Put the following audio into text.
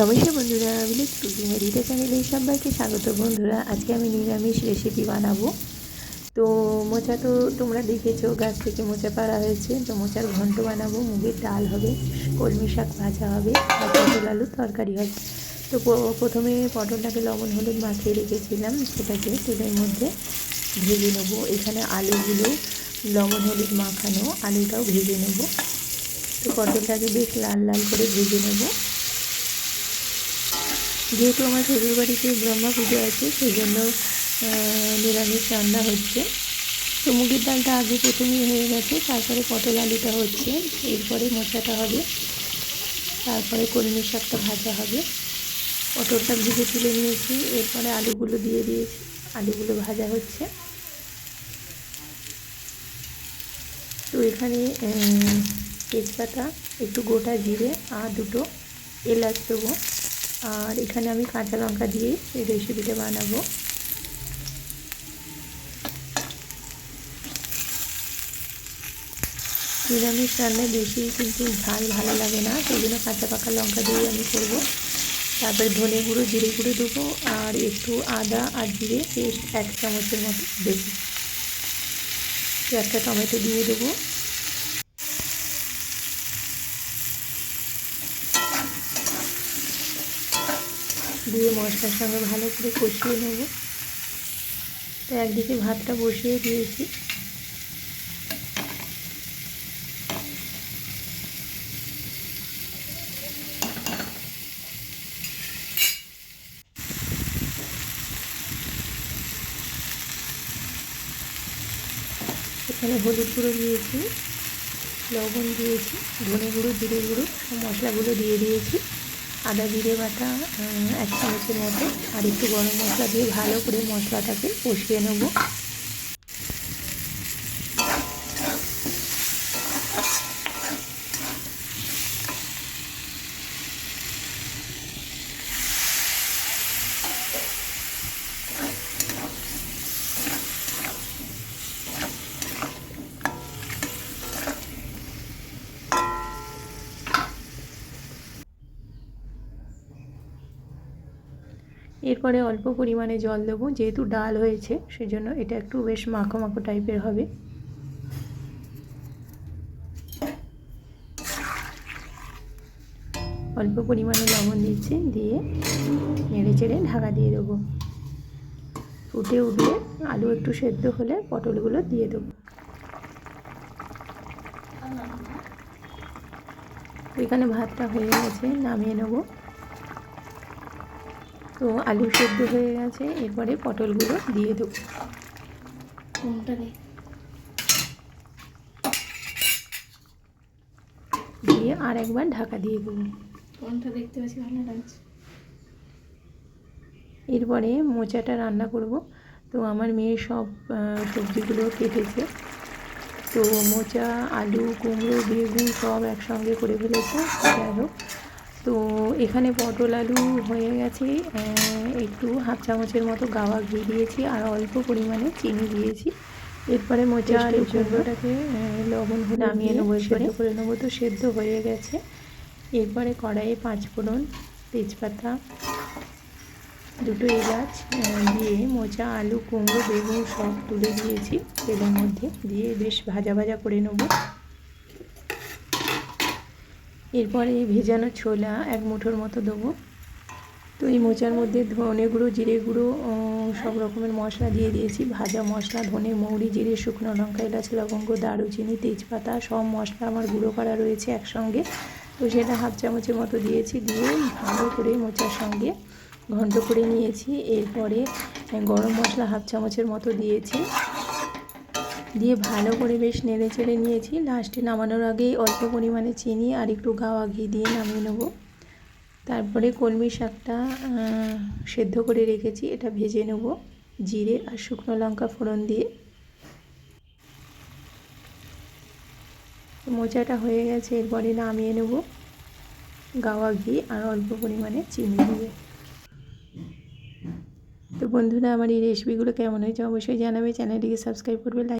নমস্কার বন্ধুরা village cooking এডিটা চ্যানেলে সবাইকে স্বাগত বন্ধুরা, আজকে আমি নিরামিষ রেসিপি বানাবো। তো মোচা তো তোমরা দেখেছ, গাছ থেকে মোচা পাড়া হয়েছে। তো মোচার ঘন্ট বানাবো মুগের ডাল হবে, কলমি শাক ভাজা হবে, আর পটল আলুর তরকারি হবে। তো প্রথমে পটলটাকে লবণ হলুদ মাখিয়ে রেখেছিলাম, সেটাকে তেলের মধ্যে ভেজে নেব। এখানে আলুগুলো লবণ হলুদ মাখানো, আলুটাও ভেজে নেব। তো পটলটাকে বেশ লাল লাল করে ভেজে নেব। যেহেতু আমার শ্বশুর বাড়িতে ব্রহ্মা পুজো আছে সেই জন্য নিরামিষ রান্না হচ্ছে। তো মুগের ডালটা আগে প্রথমেই হয়ে গেছে, তারপরে পটল আলুটা হচ্ছে, এরপরে মোচাটা হবে, তারপরে কলমি শাকটা ভাজা হবে। পটলটা ভেজে তুলে নিয়েছি, এরপরে আলুগুলো দিয়ে দিয়েছি, আলুগুলো ভাজা হচ্ছে। তো এখানে তেজপাতা, একটু গোটা জিরে, আর দুটো এলাচ দেবো। আর এখানে আমি কাঁচা লঙ্কা দিয়ে এই রেসিপিটা বানাবো। নিরামিষ রান্নায় বেশি কিন্তু ঝাল ভালো লাগে না, সেই জন্য কাঁচা পাকা লঙ্কা দিয়ে আমি করব। তারপরে ধনে গুঁড়ো, জিরে গুঁড়ো দেবো আর একটু আদা আর জিরে পেস্ট এক চামচের মতো দেবো একটা টমেটো দিয়ে দেবো। দিয়ে মশলার সঙ্গে ভালো করে কষিয়ে নেব। তো একদিকে ভাতটা বসিয়ে দিয়েছি। এখানে হলুদ গুঁড়ো দিয়েছি, লবণ দিয়েছি, ধনে গুঁড়ো, জিরে গুঁড়ো সব মশলাগুলো দিয়ে দিয়েছি। আদা, জিরে বাটা এক চামচের মতো, আর একটু গরম মশলা দিয়ে ভালো করে মশলাটাকে কষিয়ে নেব। এরপরে অল্প পরিমাণে জল দেবো, যেহেতু ডাল হয়েছে, সেজন্য এটা একটু বেশ মাখো মাখো টাইপের হবে। অল্প পরিমাণে লবণ দিচ্ছি, দিয়ে নেড়ে চেড়ে ঢাকা দিয়ে দেবো। ফুটে উঠলে আলু একটু সেদ্ধ হলে পটলগুলো দিয়ে দেবো। এখানে ভাতটা হয়ে গেছে, নামিয়ে নেব। তো আলু সেদ্ধ হয়ে গেছে এরপরে পটলগুলো দিয়ে দেবো। কোনটা দিয়ে আর একবার ঢাকা দিয়ে দেবো। কোনটা দেখতে পাচ্ছি ভালো লাগছে? এরপরে মোচাটা রান্না করব। তো আমার মেয়ে সব সবজিগুলো কেটেছে। তো মোচা আলু কুমড়ো বেগুন সব একসঙ্গে করে ফেলেছে। যাই হোক তো এখানে পটল আলু হয়ে গেছে একটু হাফ চামচের মতো গাওয়া ঘি দিয়েছি আর অল্প পরিমাণে চিনি দিয়েছি। এরপরে মোচা আলু কুমড়োটাকে আহ, লবণ নামিয়ে নেব এরপরে করে নেব। তো সেদ্ধ হয়ে গেছে। এরপরে কড়াইয়ে পাঁচ ফোড়ন তেজপাতা দুটো এলাচ দিয়ে মোচা আলু কুমড়ো বেগুন সব তুলে দিয়েছি। তেলের মধ্যে দিয়ে বেশ ভাজা ভাজা করে নেব। এরপরে ভেজানো ছোলা এক মুঠোর মতো দেবো। তো এই মোচার মধ্যে ধনে গুঁড়ো, জিরে গুঁড়ো সব রকমের মশলা দিয়ে দিয়েছি। ভাজা মশলা, ধনে, মৌরি, জিরে, শুকনো লঙ্কা, এলাচ, লবঙ্গ, দারুচিনি, তেজপাতা, সব মশলা আমার গুঁড়ো করা রয়েছে একসঙ্গে। তো সেটা হাফ চামচের মতো দিয়েছি, দিয়ে ভালো করে মোচার সঙ্গে ঘন্ট করে নিয়েছি। এরপরে গরম মশলা হাফ চামচের মতো দিয়েছি। দিয়ে ভালো করে বেশ নেড়ে চেড়ে নিয়েছি। লাস্টে নামানোর আগেই অল্প পরিমাণে চিনি আর একটু গাওয়া ঘি দিয়ে নামিয়ে নেব। তারপরে কলমি শাকটা সেদ্ধ করে রেখেছি। এটা ভেজে নেব জিরে আর শুকনো লঙ্কা ফোড়ন দিয়ে। মোচাটা হয়ে গেছে, এরপরে নামিয়ে নেব গাওয়া ঘি আর অল্প পরিমাণে চিনি দিয়ে। তো বন্ধুরা, আমার এই রেসিপিগুলো কেমন হয়েছে অবশ্যই জানাবে। চ্যানেলটিকে সাবস্ক্রাইব করবে লাইক